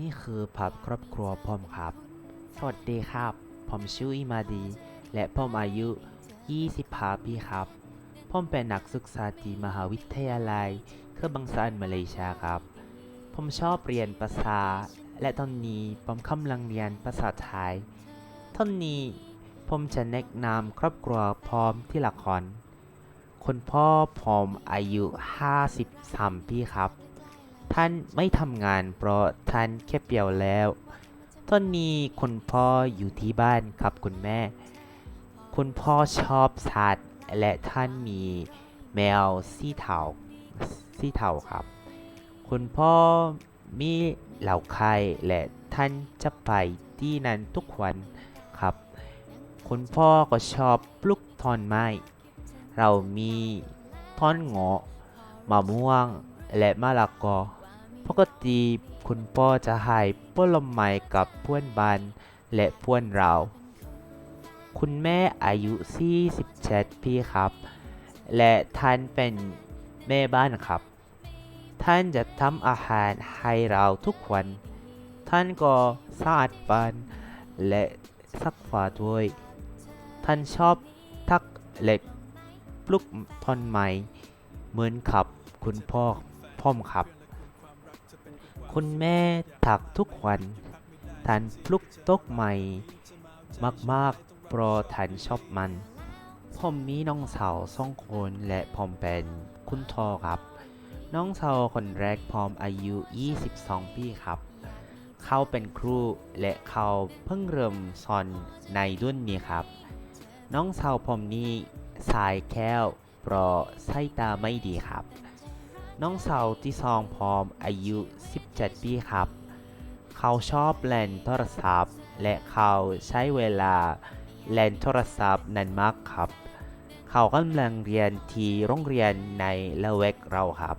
นี่คือพับครอบครัวผมครับ สวัสดีครับ ผมชื่ออิมาดี และผมอายุ 25 ปีครับ ผมเป็นนักศึกษาที่มหาวิทยาลัยเครือบังซานมาเลเซียครับ ผมชอบเรียนภาษา และตอนนี้ผมกำลังเรียนภาษาไทยตอนนี้ผมจะแนะนำครอบครัวพร้อมที่ละครคุณพ่อผมอายุ 53 ปีครับ ท่านไม่ทำงานเพราะท่านแค่เปียวแล้ว ตอนนี้คุณพ่ออยู่ที่บ้านครับคุณแม่ คุณพ่อชอบสัตว์และท่านมีแมวสีเทาสีเทาครับ คุณพ่อมีเหล่าไข่และท่านจะไปที่นั่นทุกวันครับ คุณพ่อก็ชอบปลูกต้นไม้ เรามีต้นเงาะมะม่วงและมะละกอ ปกติคุณพ่อจะให้ผลไม้กับเพื่อนบ้านและเพื่อนเรา คุณแม่อายุ 47 ปีครับ และท่านเป็นแม่บ้านครับ ท่านจะทำอาหารให้เราทุกวัน ท่านก็สะอาดบ้านและซักผ้าด้วย ท่านชอบทักและปลุกต้นไม้เหมือนกับ คุณพ่อพ่อมครับ คุณแม่ถักทุกวันทานปลุกตกใหม่ มากๆเพราะท่านชอบมัน ผมมีน้องสาวสองคนและผมเป็นคุณทอครับ น้องสาวคนแรกผมอายุ 22 ปีครับ เขาเป็นครูและเขาเพิ่งเริ่มสอนในรุ่นนี้ครับ น้องสาวผมนี่สายแค้วเพราะสายตาไม่ดีครับ น้องสาวที่ซองพร้อมอายุ 17 ปีครับ เขาชอบเล่นโทรศัพท์ และเขาใช้เวลาเล่นโทรศัพท์นั้นมากครับ เขากำลังเรียนที่โรงเรียนในละเวกเราครับ